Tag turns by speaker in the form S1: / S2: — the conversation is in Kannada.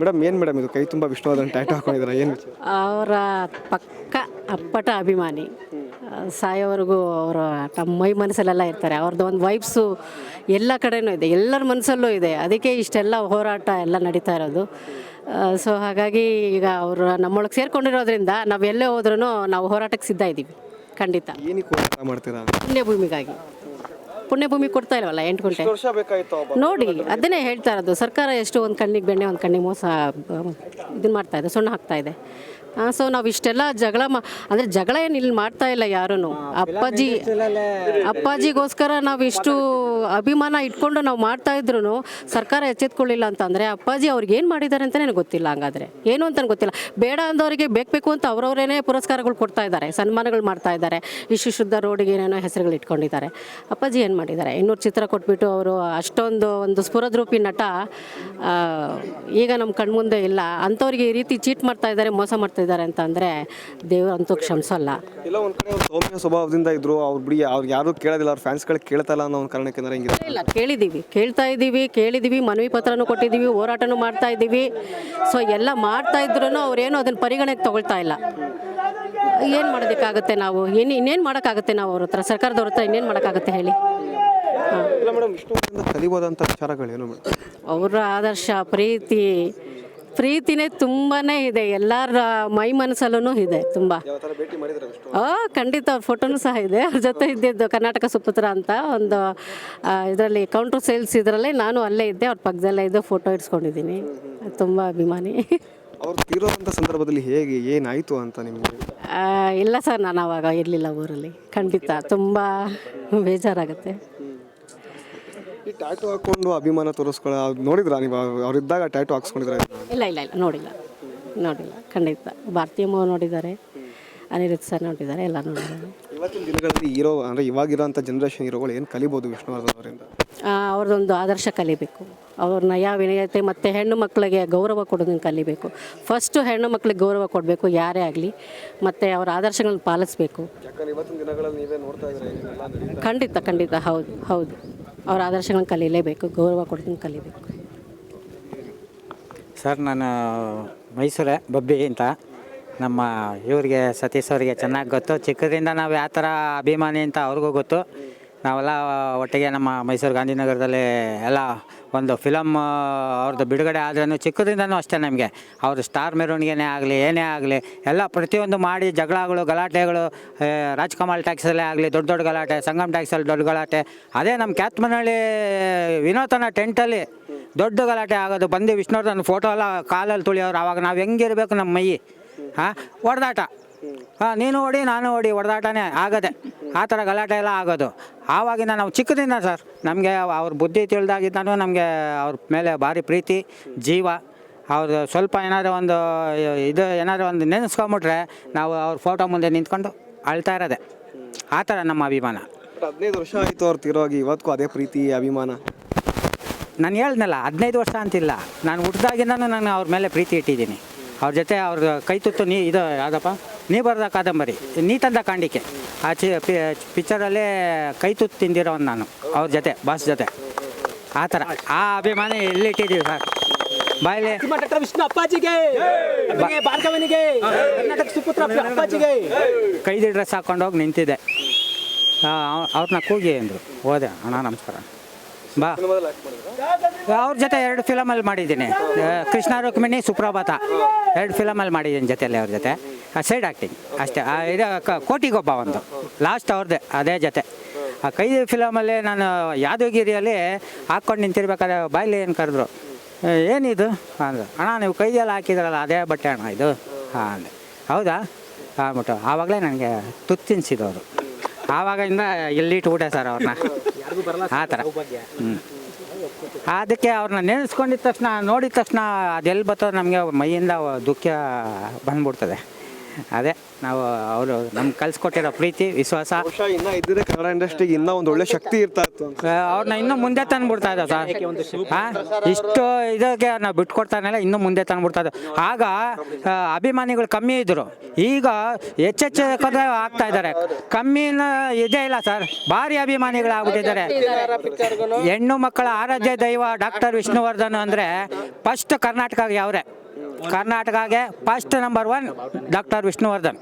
S1: ಮೇಡಮ್ ಏನು ಮೇಡಮ್ ಇದು? ಕೈ ತುಂಬ ವಿಷ್ಣುವರ್ಧನ್ ಟ್ಯಾಟು ಹಾಕೊಂಡಿದ್ರ ಏನು
S2: ಅವರ ಪಕ್ಕ ಅಪ್ಪಟ ಅಭಿಮಾನಿ. ಸಾಯೋವರೆಗೂ ಅವರ ತಮ್ಮ ಮೈ ಮನಸ್ಸಲ್ಲೆಲ್ಲ ಇರ್ತಾರೆ. ಅವ್ರದ್ದು ಒಂದು ವೈಬ್ಸು ಎಲ್ಲ ಕಡೆನೂ ಇದೆ. ಎಲ್ಲರ ಮನಸ್ಸಲ್ಲೂ ಇದೆ. ಅದಕ್ಕೆ ಇಷ್ಟೆಲ್ಲ ಹೋರಾಟ ಎಲ್ಲ ನಡೀತಾ ಇರೋದು. ಸೊ ಹಾಗಾಗಿ ಈಗ ಅವರು ನಮ್ಮೊಳಗೆ ಸೇರ್ಕೊಂಡಿರೋದ್ರಿಂದ ನಾವು ಎಲ್ಲೇ ಹೋದ್ರೂ ನಾವು ಹೋರಾಟಕ್ಕೆ ಸಿದ್ಧ ಇದ್ದೀವಿ ಖಂಡಿತ.
S1: ಏನಕ್ಕೆ ಹೋರಾಟ ಮಾಡ್ತೀರಾ?
S2: ಪುಣ್ಯಭೂಮಿಗಾಗಿ. ಪುಣ್ಯಭೂಮಿ ಕೊಡ್ತಾ ಇಲ್ವಲ್ಲ ಎಂಟು ಗಂಟೆ
S1: ವರ್ಷ
S2: ನೋಡಿ ಅದನ್ನೇ ಹೇಳ್ತಾ ಇರೋದು. ಸರ್ಕಾರ ಎಷ್ಟು ಒಂದು ಕಣ್ಣಿಗೆ ಬೆಣ್ಣೆ ಒಂದು ಕಣ್ಣಿಗೆ ಮೋಸ ಇದನ್ನ ಮಾಡ್ತಾ ಇದೆ ಸುಣ್ಣ ಹಾಕ್ತಾ ಇದೆ. ಸೊ ನಾವು ಇಷ್ಟೆಲ್ಲ ಜಗಳ ಮಾ ಅಂದರೆ ಜಗಳ ಏನು ಇಲ್ಲಿ ಮಾಡ್ತಾ ಇಲ್ಲ ಯಾರೂ ಅಪ್ಪಾಜಿ ಅಪ್ಪಾಜಿಗೋಸ್ಕರ ನಾವು ಇಷ್ಟು ಅಭಿಮಾನ ಇಟ್ಕೊಂಡು ನಾವು ಮಾಡ್ತಾ ಇದ್ರು ಸರ್ಕಾರ ಎಚ್ಚೆತ್ಕೊಳ್ಳಿಲ್ಲ ಅಂತಂದರೆ ಅಪ್ಪಾಜಿ ಅವ್ರಿಗೆ ಏನು ಮಾಡಿದ್ದಾರೆ ಅಂತ ನನಗೆ ಗೊತ್ತಿಲ್ಲ ಹಂಗಾದ್ರೆ. ಏನು ಅಂತ ಗೊತ್ತಿಲ್ಲ. ಬೇಡ ಅಂದವರಿಗೆ ಬೇಕು ಬೇಕು ಅಂತ ಅವರವರೇನೆ ಪುರಸ್ಕಾರಗಳು ಕೊಡ್ತಾ ಇದ್ದಾರೆ ಸನ್ಮಾನಗಳು ಮಾಡ್ತಾ ಇದ್ದಾರೆ ವಿಶ್ವ ಶುದ್ಧ ರೋಡಿಗೆ ಏನೇನೋ ಹೆಸರುಗಳು ಇಟ್ಕೊಂಡಿದ್ದಾರೆ ಅಪ್ಪಾಜಿ ಏನು ಮಾಡಿದ್ದಾರೆ ಇನ್ನೂರು ಚಿತ್ರ ಕೊಟ್ಬಿಟ್ಟು ಅವರು ಅಷ್ಟೊಂದು ಒಂದು ಸ್ಫುರದ್ರೂಪಿ ನಟ ಈಗ ನಮ್ಮ ಕಣ್ಮುಂದೆ ಇಲ್ಲ. ಅಂಥವ್ರಿಗೆ ಈ ರೀತಿ ಚೀಟ್ ಮಾಡ್ತಾ ಇದ್ದಾರೆ ಮೋಸ ಮಾಡ್ತಾ ಇದ್ದಾರೆ ಅಂತ ಅಂದರೆ ದೇವರಂತೂ ಕ್ಷಮಿಸಲ್ಲ.
S1: ಇಲ್ಲ ಒಂದು ಕಡೆ ಅವ್ರು ಸೌಮ್ಯ ಸ್ವಭಾವದಿಂದ ಇದ್ರು ಅವ್ರು ಬಿಡಿ ಅವ್ರು ಯಾರು ಕೇಳೋದಿಲ್ಲ ಅವ್ರ ಫ್ಯಾನ್ಸ್ಗಳು ಕೇಳ್ತಾ ಇಲ್ಲ ಅನ್ನೋ ಒಂದು ಕಾರಣಕ್ಕೆ ಅಂದ್ರೆ ಹಿಂಗಿದೆ
S2: ಇಲ್ಲ ಕೇಳಿದ್ದೀವಿ ಕೇಳ್ತಾ ಇದ್ದೀವಿ ಕೇಳಿದ್ದೀವಿ ಮನವಿ ಪತ್ರನೂ ಕೊಟ್ಟಿದ್ದೀವಿ ಹೋರಾಟನೂ ಮಾಡ್ತಾ ಇದ್ದೀವಿ ಸೊ ಎಲ್ಲ ಮಾಡ್ತಾ ಇದ್ರೂ ಅವ್ರೇನು ಅದನ್ನು ಪರಿಗಣಕ್ಕೆ ತಗೊಳ್ತಾ ಇಲ್ಲ. ಏನು ಮಾಡೋದಕ್ಕಾಗುತ್ತೆ ನಾವು? ಏನು ಇನ್ನೇನು ಮಾಡೋಕ್ಕಾಗುತ್ತೆ ನಾವು ಅವ್ರ ಹತ್ರ? ಸರ್ಕಾರದವ್ರ ಹತ್ರ ಇನ್ನೇನು ಮಾಡೋಕ್ಕಾಗುತ್ತೆ ಹೇಳಿ?
S1: ಇಲ್ಲ ಮೇಡಮ್ ವಿಚಾರಗಳೇನು ಮೇಡಮ್
S2: ಅವರ ಆದರ್ಶ ಪ್ರೀತಿ ಪ್ರೀತಿನೇ ತುಂಬಾನೇ ಇದೆ. ಎಲ್ಲರ ಮೈ ಮನಸ್ಸಲ್ಲೂ ಇದೆ ತುಂಬ. ಆ ಖಂಡಿತ ಅವ್ರ ಫೋಟೋನು ಸಹ ಇದೆ. ಅವ್ರ ಜೊತೆ ಇದ್ದಿದ್ದು ಕರ್ನಾಟಕ ಸುಪುತ್ರ ಅಂತ ಒಂದು ಇದರಲ್ಲಿ ಕೌಂಟರ್ ಸೇಲ್ಸ್ ಇದರಲ್ಲೇ ನಾನು ಅಲ್ಲೇ ಇದ್ದೆ. ಅವ್ರ ಪಕ್ಕದಲ್ಲೇ ಇದ್ದು ಫೋಟೋ ಇಡ್ಸ್ಕೊಂಡಿದ್ದೀನಿ. ತುಂಬ ಅಭಿಮಾನಿ.
S1: ಅವ್ರು ತೀರೋದಂಥ ಸಂದರ್ಭದಲ್ಲಿ ಹೇಗೆ ಏನಾಯಿತು ಅಂತ ನಿಮಗೆ?
S2: ಇಲ್ಲ ಸರ್ ನಾನು ಅವಾಗ ಇರಲಿಲ್ಲ ಊರಲ್ಲಿ. ಖಂಡಿತ ತುಂಬ ಬೇಜಾರಾಗುತ್ತೆ.
S1: ಟ್ಯಾಟು ಹಾಕೊಂಡು ಅಭಿಮಾನ ತೋರಿಸ್ಕೊಳ್ಳೋ ನೋಡಿದ್ರ ನೀವು? ಅವ್ರಿದ್ದಾಗ ಟ್ಯಾಟು ಹಾಕ್ಸ್ಕೊಂಡಿದ್ರೆ
S2: ಇಲ್ಲ ಇಲ್ಲ ಇಲ್ಲ ನೋಡಿಲ್ಲ. ನೋಡಿಲ್ಲ ಖಂಡಿತ. ಭಾರತೀಯಮ್ಮ ನೋಡಿದ್ದಾರೆ. ಅನಿರುದ್ಧ ಸರ್ ನೋಡಿದ್ದಾರೆ ಎಲ್ಲ ನೋಡಿದ್ದಾರೆ.
S1: ಇವತ್ತಿನ ದಿನಗಳಲ್ಲಿ ಹೀರೋ ಅಂದರೆ ಇವಾಗಿರೋಂಥ ಜನ್ರೇಷನ್ ಹೀರೋಗಳು ಏನು ಕಲಿಬೋದು ವಿಷ್ಣುವರ್ಧನ್ ಅವರಿಂದ?
S2: ಅವ್ರದ್ದೊಂದು ಆದರ್ಶ ಕಲಿಬೇಕು. ಅವ್ರ ನಯ ವಿನಯತೆ ಮತ್ತು ಹೆಣ್ಣು ಮಕ್ಕಳಿಗೆ ಗೌರವ ಕೊಡೋದನ್ನು ಕಲಿಬೇಕು. ಫಸ್ಟು ಹೆಣ್ಣು ಮಕ್ಕಳಿಗೆ ಗೌರವ ಕೊಡಬೇಕು ಯಾರೇ ಆಗಲಿ. ಮತ್ತು ಅವರ ಆದರ್ಶಗಳನ್ನ ಪಾಲಿಸ್ಬೇಕು.
S1: ಯಾಕಂದ್ರೆ ಇವತ್ತಿನ ದಿನಗಳಲ್ಲಿ ನೀವೇ ನೋಡ್ತಾ ಇದ್ರೆ ಏನೆಲ್ಲ
S2: ಖಂಡಿತ ಖಂಡಿತ. ಹೌದು ಹೌದು. ಅವ್ರ ಆದರ್ಶಗಳನ್ನ ಕಲೀಲೇಬೇಕು, ಗೌರವ ಕೊಡ್ತೀನಿ ಕಲಿಬೇಕು.
S3: ಸರ್, ನಾನು ಮೈಸೂರೇ, ಬಬ್ಬಿ ಅಂತ. ನಮ್ಮ ಇವರಿಗೆ, ಸತೀಶ್ ಅವರಿಗೆ ಚೆನ್ನಾಗಿ ಗೊತ್ತು. ಚಿಕ್ಕದಿಂದ ನಾವು ಯಾವ ಥರ ಅಭಿಮಾನಿ ಅಂತ ಅವ್ರಿಗೂ ಗೊತ್ತು. ನಾವೆಲ್ಲ ಒಟ್ಟಿಗೆ ನಮ್ಮ ಮೈಸೂರು ಗಾಂಧಿನಗರದಲ್ಲಿ ಎಲ್ಲ ಒಂದು ಫಿಲಮ್ ಅವ್ರದ್ದು ಬಿಡುಗಡೆ ಆದ್ರೂ ಚಿಕ್ಕದಿಂದನೂ ಅಷ್ಟೇ ನಮಗೆ. ಅವರು ಸ್ಟಾರ್ ಮೆರವಣಿಗೆನೇ ಆಗಲಿ, ಏನೇ ಆಗಲಿ, ಎಲ್ಲ ಪ್ರತಿಯೊಂದು ಮಾಡಿ ಜಗಳಗಳು, ಗಲಾಟೆಗಳು ರಾಜ್ಕಮಲ್ ಟ್ಯಾಕ್ಸಲ್ಲೇ ಆಗಲಿ, ದೊಡ್ಡ ದೊಡ್ಡ ಗಲಾಟೆ, ಸಂಗಮ್ ಟ್ಯಾಕ್ಸಲ್ಲಿ ದೊಡ್ಡ ಗಲಾಟೆ. ಅದೇ ನಮ್ಮ ಕ್ಯಾತ್ಮನಹಳ್ಳಿ ವಿನೋತನ ಟೆಂಟಲ್ಲಿ ದೊಡ್ಡ ಗಲಾಟೆ ಆಗೋದು. ಬಂದು ವಿಷ್ಣುವರ್ಧನ್ ಫೋಟೋ ಎಲ್ಲ ಕಾಲಲ್ಲಿ ತುಳಿಯೋರು. ಆವಾಗ ನಾವು ಹೆಂಗಿರ್ಬೇಕು ನಮ್ಮ ಮೈ ಹಾಂ ಹೊಡೆದಾಟ ಹಾಂ ನೀನು ಓಡಿ, ನಾನು ಓಡಿ ಹೊಡೆದಾಟನೇ ಆಗದೆ. ಆ ಥರ ಗಲಾಟೆ ಎಲ್ಲ ಆಗೋದು. ಆವಾಗಿಂದ ನಾವು ಚಿಕ್ಕದಿಂದ ಸರ್. ನಮಗೆ ಅವ್ರ ಬುದ್ಧಿ ತಿಳಿದಾಗಿದ್ದಾನು ನಮಗೆ ಅವ್ರ ಮೇಲೆ ಭಾರಿ ಪ್ರೀತಿ ಜೀವ. ಅವ್ರದ್ದು ಸ್ವಲ್ಪ ಏನಾದರೂ ಒಂದು ಇದು ಏನಾದರೂ ಒಂದು ನೆನೆಸ್ಕೊಂಬಿಟ್ರೆ ನಾವು ಅವ್ರ ಫೋಟೋ ಮುಂದೆ ನಿಂತ್ಕೊಂಡು ಅಳ್ತಾ ಇರೋದೆ. ಆ ಥರ ನಮ್ಮ ಅಭಿಮಾನ.
S1: ಹದಿನೈದು ವರ್ಷ ಆಯಿತು ಅವ್ರು ತಿರೋಗಿ ಇವತ್ತು ಅದೇ ಪ್ರೀತಿ ಅಭಿಮಾನ?
S3: ನಾನು ಹೇಳ್ದಲ್ಲ ಹದಿನೈದು ವರ್ಷ ಅಂತಿಲ್ಲ. ನಾನು ಹುಟ್ಟಿದಾಗಿಂದನೂ ನಾನು ಅವ್ರ ಮೇಲೆ ಪ್ರೀತಿ ಇಟ್ಟಿದ್ದೀನಿ. ಅವ್ರ ಜೊತೆ ಅವ್ರ ಕೈ ತುತ್ತು ನೀ ಇದು ಯಾವುದಪ್ಪ? ನೀ ಬರೆದ ಕಾದಂಬರಿ. ನೀ ತಂದ ಕಾಂಡಿಕೆ ಆ ಚಿ ಪಿಕ್ಚರಲ್ಲೇ ಕೈ ತುತ್ತು ತಿಂದಿರೋನು ನಾನು ಅವ್ರ ಜೊತೆ ಬಾಸ್ ಜೊತೆ. ಆ ಥರ. ಆ ಅಭಿಮಾನಿ ಎಲ್ಲಿಟ್ಟಿದ್ದೀವಿ ಸರ್? ಬಾಯಲ್ಲಿ
S4: ಡಾಕ್ಟರ್ ವಿಷ್ಣು ಅಪ್ಪಾಜಿಗೆ ಭಾರ್ಗವನಿಗೆ ಕರ್ನಾಟಕ ಸುಪುತ್ರ ಅಪ್ಪಾಜಿಗೆ.
S3: ಕೈದಿ ಡ್ರೆಸ್ ಹಾಕೊಂಡು ಹೋಗಿ ನಿಂತಿದ್ದೆ ಅವ್ರನ್ನ ಕೂಗಿ ಅಂದರು. ಹೋದೆ ಅಣ್ಣ ನಮಸ್ಕಾರ. ಬಾ. ಅವ್ರ ಜೊತೆ ಎರಡು ಫಿಲಮಲ್ಲಿ ಮಾಡಿದ್ದೀನಿ. ಆ, ಕೃಷ್ಣ ರುಕ್ಮಿಣಿ ಸುಪ್ರಭಾತ. ಎರಡು ಫಿಲಮಲ್ಲಿ ಮಾಡಿದ್ದೀನಿ ಜೊತೆಯಲ್ಲಿ ಅವ್ರ ಜೊತೆ. ಸೈಡ್ ಆ್ಯಕ್ಟಿಂಗ್ ಅಷ್ಟೇ. ಆ, ಇದು ಕೋಟಿಗೊಬ್ಬ ಒಂದು. ಲಾಸ್ಟ್ ಅವ್ರದ್ದೇ ಅದೇ ಜೊತೆ. ಆ ಕೈದಿ ಫಿಲಮಲ್ಲಿ ನಾನು ಯಾದಗಿರಿಯಲ್ಲಿ ಹಾಕ್ಕೊಂಡು ನಿಂತಿರ್ಬೇಕಾದ್ರೆ ಬಾಯ್ಲಿ ಏನು ಕರೆದ್ರು? "ಏ, ಏನಿದು? ಅಂದ್ರೆ. ಅಣ್ಣ ನೀವು ಕೈದಿಯೆಲ್ಲ ಹಾಕಿದ್ರಲ್ಲ ಅದೇ ಬಟ್ಟೆ ಅಣ್ಣ ಇದು? ಹಾಂ ಅಂದೆ. ಹೌದಾ? ಅಂದ್ಬಿಟ್ಟು ಆವಾಗಲೇ ನನಗೆ ತುತ್ತು ಇಂದ ಆವಾಗಿಂದ ಇಲ್ಲಿಟ್ಬಿಟ್ಟೆ ಸರ್ ಅವ್ರನ್ನ. ಆ ಥರ. ಹ್ಞೂ ಅದಕ್ಕೆ ಅವ್ರನ್ನ ನೆನೆಸ್ಕೊಂಡಿದ ತಕ್ಷಣ ನೋಡಿದ ತಕ್ಷಣ ಅದೆಲ್ಲಿ ಬರ್ತದೆ ನಮಗೆ ಮೈಯಿಂದ ದುಃಖ ಬಂದ್ಬಿಡ್ತದೆ. ಅದೇ ನಾವು ಅವರು ನಮ್ಗೆ ಕಲ್ಸ್ಕೊಟ್ಟಿರೋ ಪ್ರೀತಿ ವಿಶ್ವಾಸ.
S1: ಬಹುಶಃ ಇನ್ನ ಇದ್ದಿದ್ರೆ ಕನ್ನಡ ಇಂಡಸ್ಟ್ರಿಗೆ ಇನ್ನ ಒಂದು ಒಳ್ಳೆ ಶಕ್ತಿ ಇರ್ತಾ ಇತ್ತು ಅಂತ.
S3: ಅವ್ರನ್ನ ಇನ್ನೂ ಮುಂದೆ ತಂದ್ಬಿಡ್ತಾ ಇದ್ದ ಸರ್. ಹಾಂ ಇಷ್ಟು ಇದಕ್ಕೆ ನಾವು ಬಿಟ್ಕೊಡ್ತಾನೆಲ್ಲ ಇನ್ನೂ ಮುಂದೆ ತಂದ್ಬಿಡ್ತಾ ಇದ್ದ ಆಗ ಆ, ಅಭಿಮಾನಿಗಳು ಕಮ್ಮಿ ಇದ್ದರು ಈಗ ಹೆಚ್ಚೆಚ್ಚು ಆಗ್ತಾ ಇದ್ದಾರೆ. ಕಮ್ಮಿನ ಇದೇ ಇಲ್ಲ ಸರ್. ಭಾರಿ ಅಭಿಮಾನಿಗಳಾಗ್ಬಿಟ್ಟಿದ್ದಾರೆ. ಹೆಣ್ಣು ಮಕ್ಕಳ ಆರಾಧ್ಯ ದೈವ ಡಾಕ್ಟರ್ ವಿಷ್ಣುವರ್ಧನ್ ಅಂದರೆ ಫಸ್ಟ್ ಕರ್ನಾಟಕ ಯಾವ್ರೆ ಕರ್ನಾಟಕಗೆ first number one doctor Vishnuvardhan.